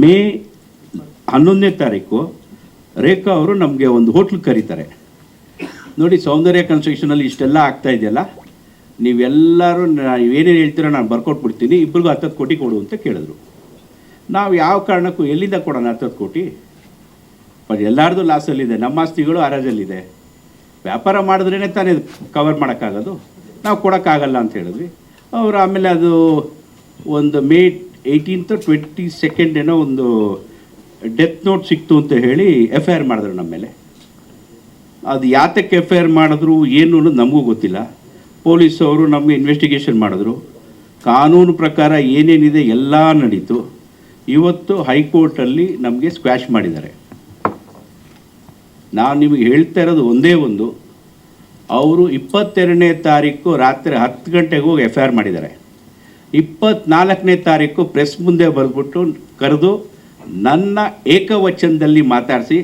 ಮೇ ಹನ್ನೊಂದನೇ ತಾರೀಕು ರೇಖಾ ಅವರು ನಮಗೆ ಒಂದು ಹೋಟ್ಲ್ ಕರೀತಾರೆ. ನೋಡಿ, ಸೌಂದರ್ಯ ಕನ್ಸ್ಟ್ರಕ್ಷನಲ್ಲಿ ಇಷ್ಟೆಲ್ಲ ಆಗ್ತಾ ಇದೆಯಲ್ಲ, ನೀವೆಲ್ಲರೂ ಏನೇನು ಹೇಳ್ತೀರೋ ನಾನು ಬರ್ಕೊಟ್ಬಿಡ್ತೀನಿ ಇಬ್ಬರಿಗೂ ಹತ್ತತ್ತು ಕೋಟಿ ಕೊಡು ಅಂತ ಕೇಳಿದ್ರು. ನಾವು ಯಾವ ಕಾರಣಕ್ಕೂ ಎಲ್ಲಿಂದ ಕೊಡೋಣ ಹತ್ತತ್ತು ಕೋಟಿ? ಬಟ್ ಎಲ್ಲಾರ್ದು ಲಾಸಲ್ಲಿದೆ ನಮ್ಮ ಆಸ್ತಿಗಳು ಹರಾಜಲ್ಲಿದೆ ವ್ಯಾಪಾರ ಮಾಡಿದ್ರೇ ತಾನೇ ಕವರ್ ಮಾಡೋಕ್ಕಾಗೋದು. ನಾವು ಕೊಡೋಕ್ಕಾಗಲ್ಲ ಅಂತ ಹೇಳಿದ್ವಿ. ಅವರು ಆಮೇಲೆ ಅದು ಒಂದು ಮೇ ಏಯ್ಟೀನ್ತ್ ಟ್ವೆಂಟಿ ಸೆಕೆಂಡ್ ಏನೋ ಒಂದು ಡೆತ್ ನೋಟ್ ಸಿಕ್ತು ಅಂತ ಹೇಳಿ ಎಫ್ ಐ ಆರ್ ಮಾಡಿದ್ರು ನಮ್ಮ ಮೇಲೆ. ಅದು ಯಾತಕ್ಕೆ ಎಫ್ ಐ ಆರ್ ಮಾಡಿದ್ರು ಏನು ಅನ್ನೋದು ನಮಗೂ ಗೊತ್ತಿಲ್ಲ. ಪೊಲೀಸ್ ಅವರು ನಮಗೆ ಇನ್ವೆಸ್ಟಿಗೇಷನ್ ಮಾಡಿದ್ರು. ಕಾನೂನು ಪ್ರಕಾರ ಏನೇನಿದೆ ಎಲ್ಲ ನಡೀತು. ಇವತ್ತು ಹೈಕೋರ್ಟಲ್ಲಿ ನಮಗೆ ಸ್ಕ್ವ್ಯಾಶ್ ಮಾಡಿದ್ದಾರೆ. ನಾನು ನಿಮಗೆ ಹೇಳ್ತಾ ಇರೋದು ಒಂದೇ ಒಂದು. ಅವರು ಇಪ್ಪತ್ತೆರಡನೇ ತಾರೀಕು ರಾತ್ರಿ ಹತ್ತು ಗಂಟೆಗೆ ಹೋಗಿ ಎಫ್ ಐ ಆರ್ ಮಾಡಿದ್ದಾರೆ. ಇಪ್ಪತ್ನಾಲ್ಕನೇ ತಾರೀಕು ಪ್ರೆಸ್ ಮುಂದೆ ಬರೆದ್ಬಿಟ್ಟು ಕರೆದು ನನ್ನ ಏಕವಚನದಲ್ಲಿ ಮಾತಾಡಿಸಿ,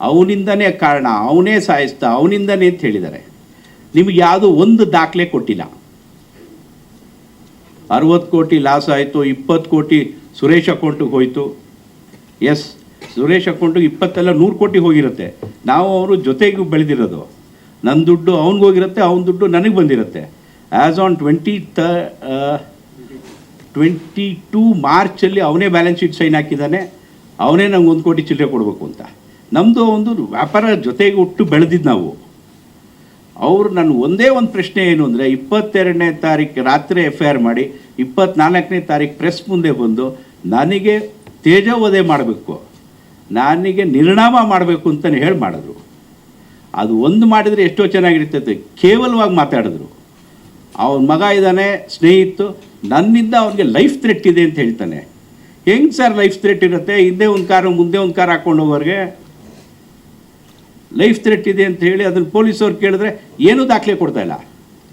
ಅವನಿಂದನೇ ಕಾರಣ, ಅವನೇ ಸಾಯಿಸ್ತ, ಅವನಿಂದನೇ ಅಂತ ಹೇಳಿದ್ದಾರೆ. ನಿಮಗೆ ಯಾವುದು ಒಂದು ದಾಖಲೆ ಕೊಟ್ಟಿಲ್ಲ. ಅರವತ್ತು ಕೋಟಿ ಲಾಸ್ ಆಯಿತು, ಇಪ್ಪತ್ತು ಕೋಟಿ ಸುರೇಶ್ ಅಕೌಂಟಿಗೆ ಹೋಯಿತು. ಎಸ್ ಸುರೇಶ್ ಅಕೌಂಟಿಗೆ ಇಪ್ಪತ್ತೆಲ್ಲ ನೂರು ಕೋಟಿ ಹೋಗಿರುತ್ತೆ. ನಾವು ಅವರು ಜೊತೆಗೆ ಬೆಳೆದಿರೋದು. ನನ್ನ ದುಡ್ಡು ಅವ್ನಿಗೆ ಹೋಗಿರುತ್ತೆ, ಅವನ ದುಡ್ಡು ನನಗೆ ಬಂದಿರುತ್ತೆ. As on twenty the twenty two ಮಾರ್ಚಲ್ಲಿ ಅವನೇ ಬ್ಯಾಲೆನ್ಸ್ ಶೀಟ್ ಸೈನ್ ಹಾಕಿದ್ದಾನೆ. ಅವನೇ ನಂಗೆ ಒಂದು ಕೋಟಿ ಚಿಲ್ಲರೆ ಕೊಡಬೇಕು ಅಂತ. ನಮ್ಮದು ಒಂದು ವ್ಯಾಪಾರ ಜೊತೆಗೆ ಹುಟ್ಟು ಬೆಳೆದಿದ್ದು ನಾವು. ಅವರು ನನ್ನ ಒಂದೇ ಒಂದು ಪ್ರಶ್ನೆ ಏನು ಅಂದರೆ, ಇಪ್ಪತ್ತೆರಡನೇ ತಾರೀಕು ರಾತ್ರಿ ಎಫ್ ಐ ಆರ್ ಮಾಡಿ, ಇಪ್ಪತ್ನಾಲ್ಕನೇ ತಾರೀಕು ಪ್ರೆಸ್ ಮುಂದೆ ಬಂದು, ನನಗೆ ತೇಜೋವಧೆ ಮಾಡಬೇಕು. ನನಗೆ ನಿರ್ಣಾಮ ಮಾಡಬೇಕು ಅಂತಲೇ ಹೇಳಿ ಮಾಡಿದ್ರು. ಅದು ಒಂದು ಮಾಡಿದರೆ ಎಷ್ಟೋ ಚೆನ್ನಾಗಿರ್ತೈತೆ. ಕೇವಲವಾಗಿ ಮಾತಾಡಿದ್ರು. ಅವನ ಮಗ ಇದ್ದಾನೆ ಸ್ನೇಹಿತು ನನ್ನಿಂದ ಅವನಿಗೆ ಲೈಫ್ ಥ್ರೆಟ್ ಇದೆ ಅಂತ ಹೇಳ್ತಾನೆ. ಹೆಂಗೆ ಸರ್ ಲೈಫ್ ಥ್ರೆಟ್ ಇರುತ್ತೆ? ಹಿಂದೆ ಒಂದು ಕಾರು, ಮುಂದೆ ಒಂದು ಕಾರ್ ಹಾಕೊಂಡು ಹೋಗೋರಿಗೆ ಲೈಫ್ ಥ್ರೆಟ್ ಇದೆ ಅಂತ ಹೇಳಿ ಅದನ್ನು ಪೊಲೀಸವ್ರು ಕೇಳಿದ್ರೆ ಏನೂ ದಾಖಲೆ ಕೊಡ್ತಾ ಇಲ್ಲ.